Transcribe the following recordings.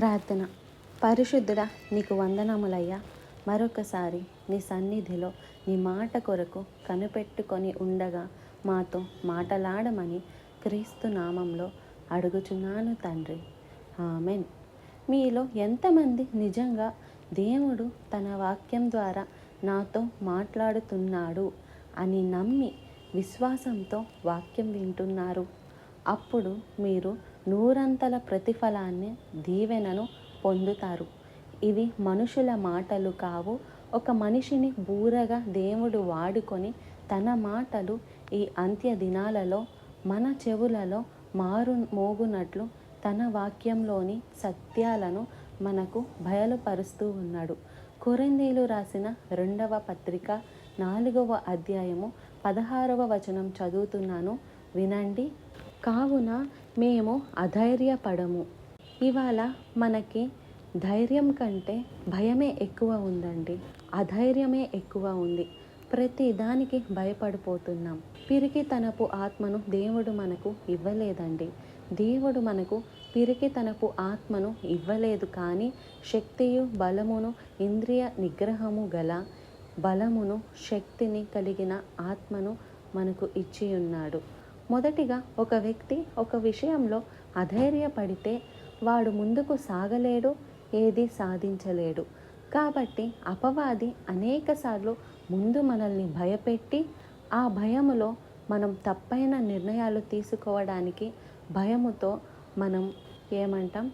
ప్రార్థన. పరిశుద్ధుడా నీకు వందనములయ్యా. మరొకసారి నీ సన్నిధిలో నీ మాట కొరకు కనిపెట్టుకొని ఉండగా మాతో మాటలాడమని క్రీస్తు నామంలో అడుగుచున్నాను తండ్రి. ఆమెన్. మీలో ఎంతమంది నిజంగా దేవుడు తన వాక్యం ద్వారా నాతో మాట్లాడుతున్నాడు అని నమ్మి విశ్వాసంతో వాక్యం వింటున్నారు? అప్పుడు మీరు నూరంతల ప్రతిఫలాన్ని దీవెనను పొందుతారు. ఇవి మనుషుల మాటలు కావు. ఒక మనిషిని బూరగా దేవుడు వాడుకొని తన మాటలు ఈ అంత్య దినాలలో మన చెవులలో మారు మోగునట్లు తన వాక్యంలోని సత్యాలను మనకు బయలుపరుస్తూ ఉన్నాడు. కొరిందీలు రాసిన రెండవ పత్రిక నాలుగవ అధ్యాయము పదహారవ వచనం చదువుతున్నాను వినండి. కావున మేము అధైర్యపడము. ఇవాళ మనకి ధైర్యం కంటే భయమే ఎక్కువ ఉందండి. అధైర్యమే ఎక్కువ ఉంది. ప్రతి దానికి భయపడిపోతున్నాం. పిరికితనపు ఆత్మను దేవుడు మనకు ఇవ్వలేదండి. దేవుడు మనకు పిరికితనపు ఆత్మను ఇవ్వలేదు కానీ శక్తియు బలమును ఇంద్రియ నిగ్రహము గల బలమును శక్తిని కలిగిన ఆత్మను మనకు ఇచ్చి ఉన్నాడు మొదటిగా ఒక వ్యక్తి ఒక విషయంలో అధైర్యపడితే వాడు ముందుకు సాగలేడు ఏది సాధించలేడు. కాబట్టి అపవాది అనేకసార్లు ముందు మనల్ని భయపెట్టి ఆ భయములో మనం తప్పైన నిర్ణయాలు తీసుకోవడానికి భయముతో మనం ఏమంటాం?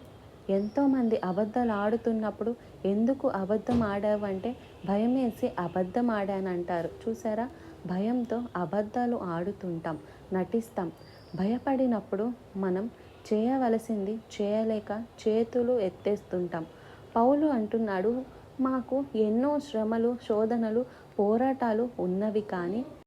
ఎంతోమంది అబద్ధాలు ఆడుతున్నప్పుడు ఎందుకు అబద్ధం ఆడావంటే భయం వేసి అబద్ధం ఆడానంటారు. చూసారా? భయంతో అబద్ధాలు ఆడుతుంటాం నటిస్తాం. భయపడినప్పుడు మనం చేయవలసింది చేయలేక చేతులు ఎత్తేస్తుంటాం. పౌలు అంటున్నాడు మాకు ఎన్నో శ్రమలు శోధనలు పోరాటాలు ఉన్నవి కానీ